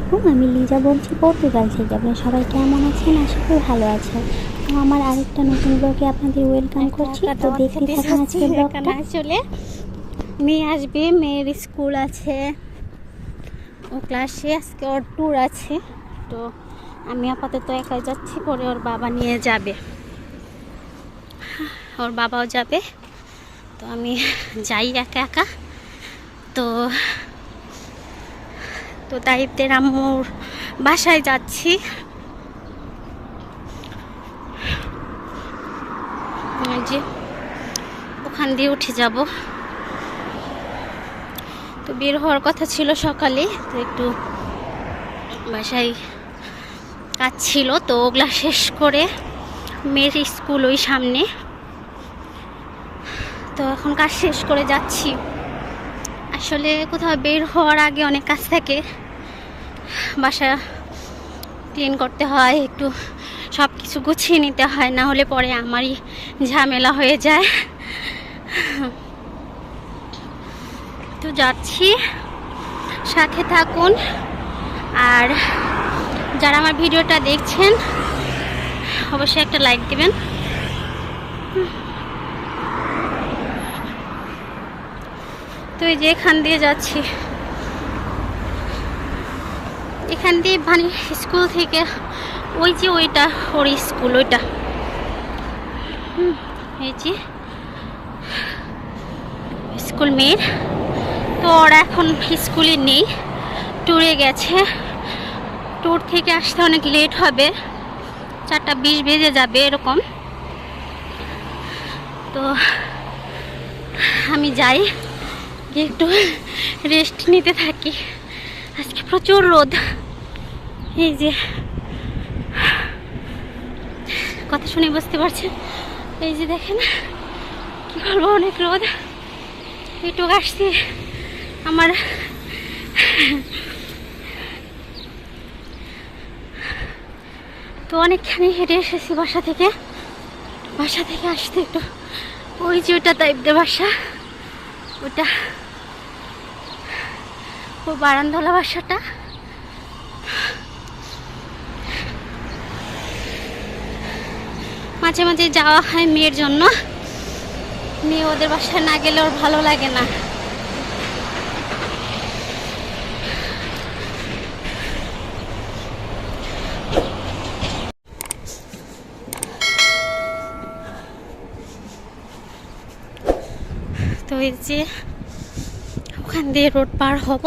আলাইকুম আমি লিজা বলছি পর্তুগাল থেকে। আপনারা সবাই কেমন আছেন? আশা করি ভালো আছেন। তো আমার আরেকটা নতুন ব্লগে আপনাদের ওয়েলকাম করছি। তো দেখতে থাকুন আজকে ব্লগটা আসলে মেয়ে আসবে মেয়ের স্কুল আছে। ও ক্লাসে আজকে ওর ট্যুর আছে। তো আমি আপাতত একাই যাচ্ছি পরে ওর বাবা নিয়ে যাবে। ওর বাবাও যাবে। তো আমি যাই একা একা। তো তো তাইদের আম্মুর বাসায় যাচ্ছি। যে, ওখান দিয়ে উঠে যাব। তো বের হওয়ার কথা ছিল সকালে, তো একটু বাসায় কাজ ছিল, তো ওগুলা শেষ করে মেয়ের স্কুল ওই সামনে। তো এখন কাজ শেষ করে যাচ্ছি। আসলে কোথাও বের হওয়ার আগে অনেক কাজ থাকে। বাসা ক্লিন করতে হয়, একটু সব কিছু গুছিয়ে নিতে হয়, না হলে পরে আমারই ঝামেলা হয়ে যায়। তো যাচ্ছি, সাথে থাকুন। আর যারা আমার ভিডিওটা দেখছেন, অবশ্যই একটা লাইক দিবেন। তো এই যে এখান দিয়ে যাচ্ছি। এখান দিয়ে মানে স্কুল থেকে, ওই যে ওইটা, ওর স্কুল ওইটা। এই যে স্কুল মেয়ের তো ওরা এখন স্কুলে নেই ট্যুরে গেছে। ট্যুর থেকে আসতে অনেক লেট হবে, চারটা বিশ বেজে যাবে এরকম। তো আমি যাই। গিয়ে একটু রেস্ট নিতে থাকি। আজকে প্রচুর রোদ। এই যে। কথা শুনে বুঝতে পারছেন? এই যে দেখেন, কি বলব, অনেক রোদ। একটু আসছি আমার তো অনেকখানি হেঁটে এসেছি বাসা থেকে। বাসা থেকে আসতে একটু ওই যে ওটা টাইপদের বাসা। ওটা ও বারান্দলা বাসাটা? মাঝে মাঝে যাওয়া হয় মেয়ের জন্য। মেয়ে ওদের বাসায় না গেলে ওর ভালো লাগে না। এই যে ওখান দিয়ে রোড পার হব।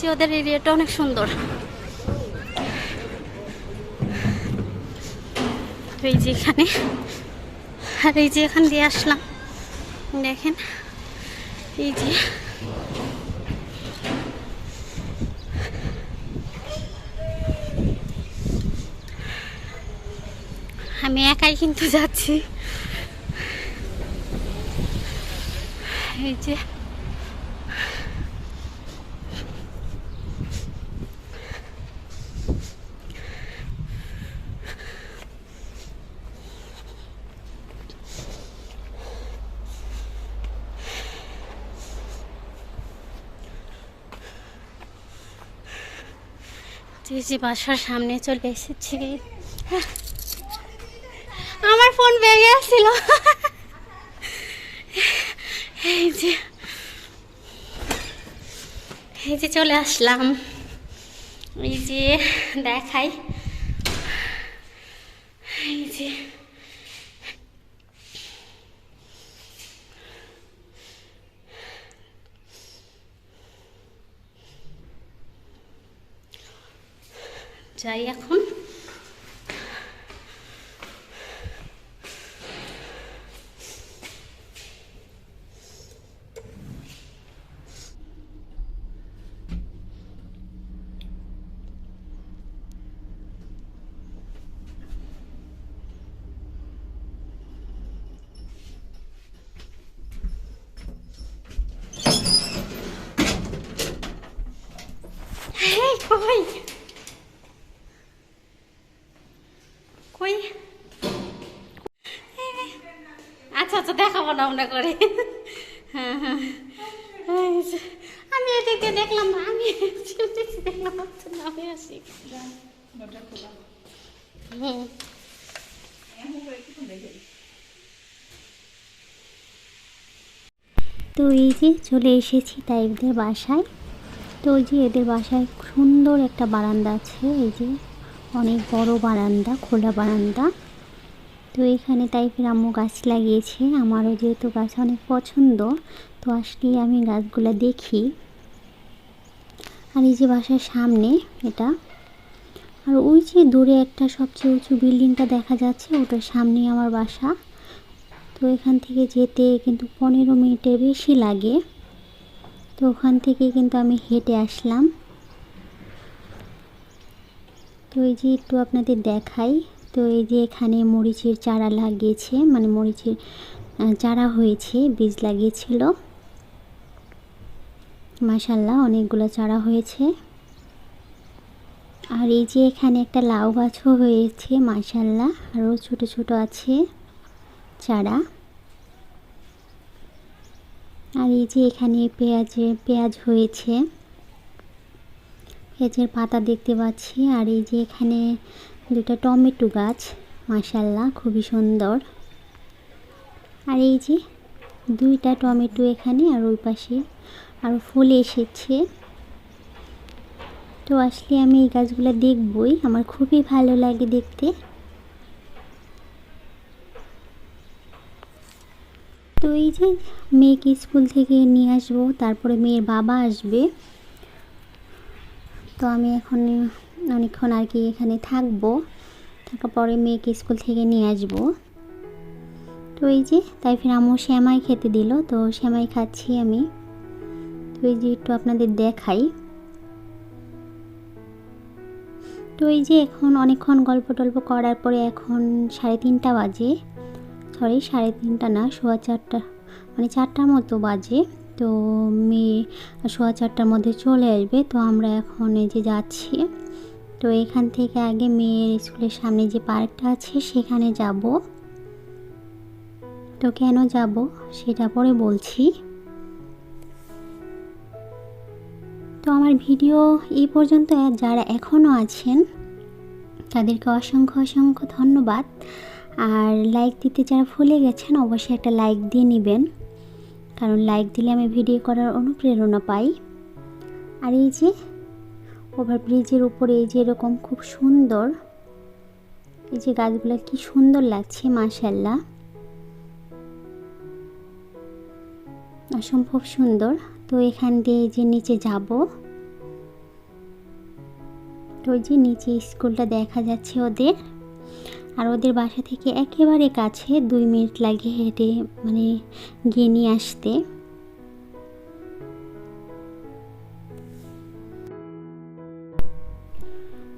যে ওদের এরিয়াটা অনেক সুন্দর। এই যে এখানে, আর এই যে এখান দিয়ে আসলাম। দেখেন, এই যে আমি একাই কিন্তু যাচ্ছি। এই যে। যে বাসার সামনে চলে এসেছি। হ্যাঁ ফোন ভেঙে আসছিল এই যে এই যে চলে আসলাম। এই যে দেখাই। এই যে। যাই এখন এই কই? কই? আচ্ছা আচ্ছা দেখাবো না মনে করে। হ্যাঁ হ্যাঁ। আমি এদিকে দেখলাম আমি দেখলাম আসি। তো এই যে চলে এসেছি টাইপদের বাসায়। তো ওই যে এদের বাসায় সুন্দর একটা বারান্দা আছে, এই যে অনেক বড় বারান্দা, খোলা বারান্দা। তো এখানে টাইপের আম্মু গাছ লাগিয়েছে, আমারও যেহেতু গাছ অনেক পছন্দ, তো আসলে আমি গাছগুলো দেখি। আর এই যে বাসার সামনে এটা, আর ওই যে দূরে একটা সবচেয়ে উঁচু বিল্ডিংটা দেখা যাচ্ছে, ওটার সামনেই আমার বাসা। তো এখান থেকে যেতে কিন্তু পনেরো মিনিটের বেশি লাগে। তো ওখান থেকে কিন্তু আমি হেঁটে আসলাম। তো এই যে একটু আপনাদের দেখাই, তো এই যে এখানে মরিচের চারা লাগিয়েছে মানে মরিচের চারা হয়েছে, বীজ লাগিয়েছিল। মাশাল্লাহ অনেকগুলো চারা হয়েছে। আর এই যে এখানে একটা লাউ গাছও হয়েছে মাশাল্লাহ আরও ছোট ছোট আছে চারা। আর এই যে এখানে পেঁয়াজের, পেঁয়াজ হয়েছে। পেঁয়াজের পাতা দেখতে পাচ্ছি। আর এই যে এখানে দুটা টমেটো গাছ মাশাল্লাহ খুবই সুন্দর। আর এই যে দুইটা টমেটো এখানে, আর ওই পাশে আরও ফুল এসেছে। তো আসলে আমি এই গাছগুলো দেখবই, আমার খুবই ভালো লাগে দেখতে। তো এই যে মেয়েকে স্কুল থেকে নিয়ে আসব, তারপরে মেয়ের বাবা আসবে। তো আমি এখন অনেকক্ষণ আর কি এখানে থাকব, থাকার পরে মেয়েকে স্কুল থেকে নিয়ে আসব। তো এই যে, তাই ফির আম্মু শ্যামাই খেতে দিল, তো শ্যামাই খাচ্ছি আমি। তো এই যে একটু আপনাদের দেখাই। তো এই যে এখন অনেকক্ষণ গল্প টল্প করার পরে এখন সাড়ে তিনটা বাজে। সরি, সাড়ে তিনটা না, সোয়া চারটা মানে চারটার মতো বাজে। তো মেয়ে সোয়া চারটার মধ্যে চলে আসবে। তো আমরা এখন এই যে যাচ্ছি। তো এখান থেকে আগে মেয়ের স্কুলের সামনে যে পার্কটা আছে, সেখানে যাব। তো কেন যাব সেটা পরে বলছি। তো আমার ভিডিও এই পর্যন্ত। যারা এখনও আছেন, তাদেরকে অসংখ্য অসংখ্য ধন্যবাদ। আর লাইক দিতে যারা ভুলে গেছেন, অবশ্যই একটা লাইক দিয়ে নেবেন। কারণ লাইক দিলে আমি ভিডিও করার অনুপ্রেরণা পাই। আর এই যে ওভারব্রিজের উপরে এই যে এরকম খুব সুন্দর, এই যে গাছগুলো কি সুন্দর লাগছে মাশাল্লাহ অসম্ভব সুন্দর। তো এখান দিয়ে যে নিচে যাব। তো ওই যে নিচে স্কুলটা দেখা যাচ্ছে ওদের। আর ওদের বাসা থেকে একেবারে কাছে দুই মিনিট লাগে হেঁটে মানে গিয়ে নিয়ে আসতে।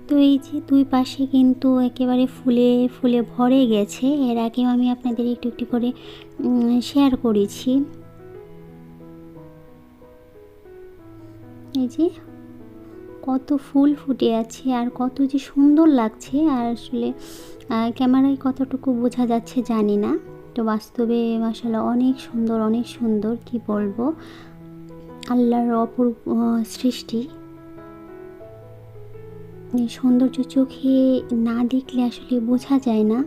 তো এই যে দুই পাশে কিন্তু একেবারে ফুলে ফুলে ভরে গেছে। এর আগেও আমি আপনাদের একটু একটু করে শেয়ার করেছি। এই যে কত ফুল ফুটে আছে আর কত যে সুন্দর লাগছে আর আসলে ক্যামেরায় কতটুকু বোঝা যাচ্ছে জানি না। তো বাস্তবে আসলে অনেক সুন্দর অনেক সুন্দর, কি বলব? আল্লাহর অপূর্ব সৃষ্টি। সৌন্দর্য চোখে না দেখলে আসলে বোঝা যায় না।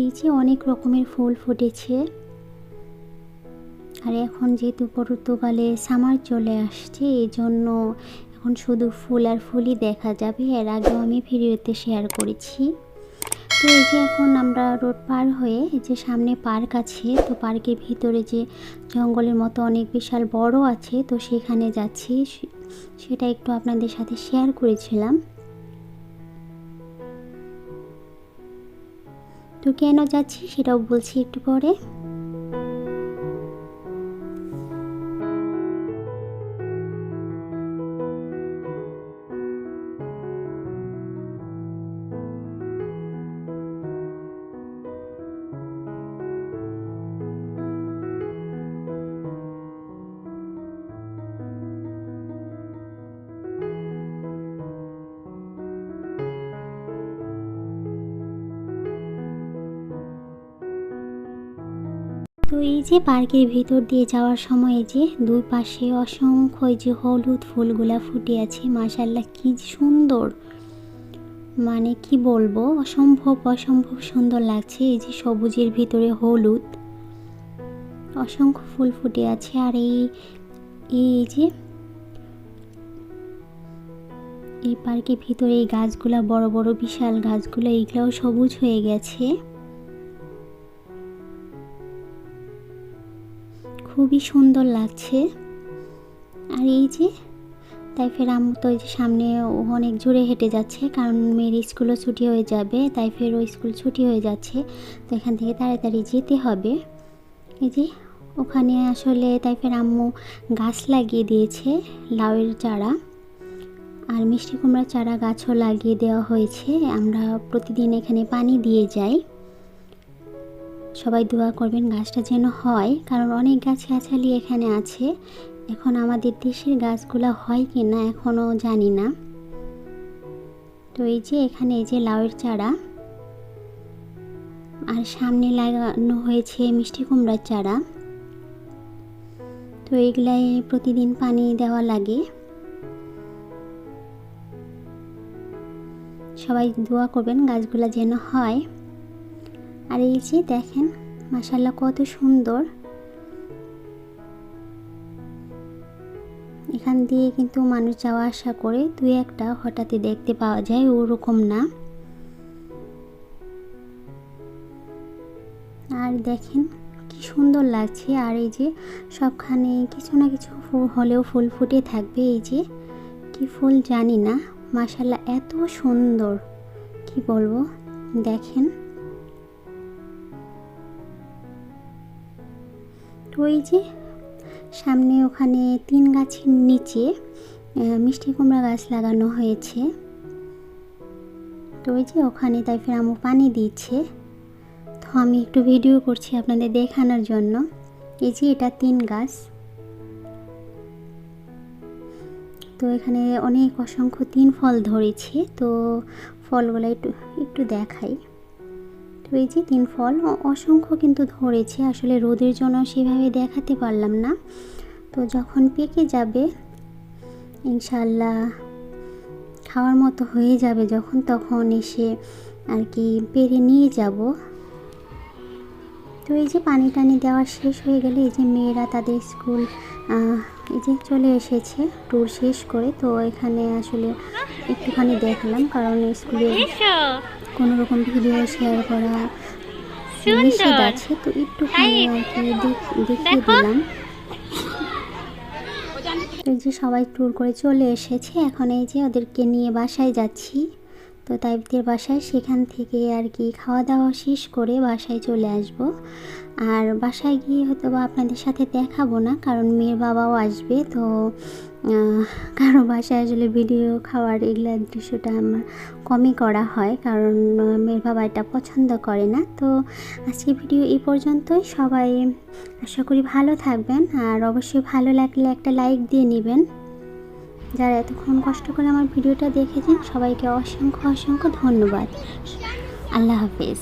এই যে অনেক রকমের ফুল ফুটেছে। আর এখন যেহেতু পর্তুগালে সামার চলে আসছে এই জন্য এখন শুধু ফুল আর ফুলই দেখা যাবে। এর আগেও আমি ভিডিওতে শেয়ার করেছি। তো এই যে এখন আমরা রোড পার হয়ে, এই যে সামনে পার্ক আছে, তো পার্কের ভিতরে যে জঙ্গলের মতো অনেক বিশাল বড় আছে, তো সেখানে যাচ্ছি। সেটা একটু আপনাদের সাথে শেয়ার করেছিলাম। তো কেন যাচ্ছি সেটাও বলছি একটু পরে। তো এই যে পার্কের ভিতর দিয়ে যাওয়ার সময় যে দুই পাশে অসংখ্য যে হলুদ ফুলগুলা ফুটে আছে মাশাল্লাহ কি সুন্দর। মানে কি বলব, অসম্ভব অসম্ভব সুন্দর লাগছে এই যে সবুজের ভিতরে হলুদ। অসংখ্য ফুল ফুটে আছে আর এই এই যে এই পার্কের ভিতরে এই গাছগুলা, বড় বড় বিশাল গাছগুলো, এইগুলাও সবুজ হয়ে গেছে। খুবই সুন্দর লাগছে। আর এই যে, তাই ফের আম্মু তো যে সামনে অনেক জোরে হেঁটে যাচ্ছে, কারণ মেয়ের স্কুলও ছুটি হয়ে যাবে, তাই ফের ওই স্কুল ছুটি হয়ে যাচ্ছে। তো এখান থেকে তাড়াতাড়ি যেতে হবে। এই যে, ওখানে আসলে তাই ফের আম্মু গাছ লাগিয়ে দিয়েছে, লাউয়ের চারা। আর মিষ্টি কুমড়ার চারা গাছও লাগিয়ে দেওয়া হয়েছে। আমরা প্রতিদিন এখানে পানি দিয়ে যাই। সবাই দোয়া করবেন গাছটা যেন হয়, কারণ অনেক গাছ গাছালি এখানে আছে। এখন আমাদের দেশের গাছগুলো হয় কি না এখনও জানি না। তো এই যে এখানে এই যে লাউয়ের চারা, আর সামনে লাগানো হয়েছে মিষ্টি কুমড়ার চারা। তো এগুলাই প্রতিদিন পানি দেওয়া লাগে। সবাই দোয়া করবেন গাছগুলো যেন হয়। আর এই যে দেখেন মাসাল্লাহ কত সুন্দর। এখান দিয়ে কিন্তু মানুষ যাওয়া আসা করে, দুই একটা হঠাৎই দেখতে পাওয়া যায়, ওরকম না। আর দেখেন কি সুন্দর লাগছে, আর এই যে সবখানে কিছু না কিছু হলেও ফুল ফুটে থাকবে, এই যে কি ফুল জানি না মাসাল্লাহ এত সুন্দর, কি বলব? দেখেন এই যে সামনে ওখানে তিন গাছের নিচে মিষ্টি কুমড়া গাছ লাগানো হয়েছে। তো ওই যে ওখানে তাই ফের আমু পানি দিচ্ছে। তো আমি একটু ভিডিও করছি আপনাদের দেখানোর জন্য। এই যে এটা তিন গাছ। তো এখানে অনেক অসংখ্য তিন ফল ধরেছে। তো ফলগুলো একটু একটু দেখাই। তো এই যে তিন ফল। অসংখ্য কিন্তু ধরেছে। আসলে রোদের জন্য সেভাবে দেখাতে পারলাম না। তো যখন পেকে যাবে ইনশাল্লাহ খাওয়ার মতো হয়ে যাবে যখন, তখন এসে আর কি পেরে নিয়ে যাব। তো এই যে পানি টানি দেওয়া শেষ হয়ে গেলে, এই যে মেয়েরা তাদের স্কুল এই যে চলে এসেছে ট্যুর শেষ করে। তো এখানে আসলে একটুখানি দেখলাম, কারণ স্কুলে কোনো রকম ভিডিও শেয়ার করা নিষেধ আছে তো? দেখ- দেখিয়ে দিলাম। তো যে সবাই ট্যুর করে চলে এসেছে এখন এই যে ওদেরকে নিয়ে বাসায় যাচ্ছি। তো তাইবদের বাসায় সেখান থেকে আর কি খাওয়া দাওয়া শেষ করে বাসায় চলে আসব। আর বাসায় গিয়ে হয়তো বা আপনাদের সাথে দেখাবো না, কারণ মেয়ের বাবাও আসবে। তো কারও বাসায় আসলে ভিডিও খাওয়ার এগুলা দৃশ্যটা আমার কমই করা হয়, কারণ মেয়ের বাবা এটা পছন্দ করে না। তো আজকে ভিডিও এই পর্যন্তই। সবাই আশা করি ভালো থাকবেন, আর অবশ্যই ভালো লাগলে একটা লাইক দিয়ে নেবেন। যারা এতক্ষণ কষ্ট করে আমার ভিডিওটা দেখেছেন, সবাইকে অসংখ্য অসংখ্য ধন্যবাদ। আল্লাহ হাফেজ।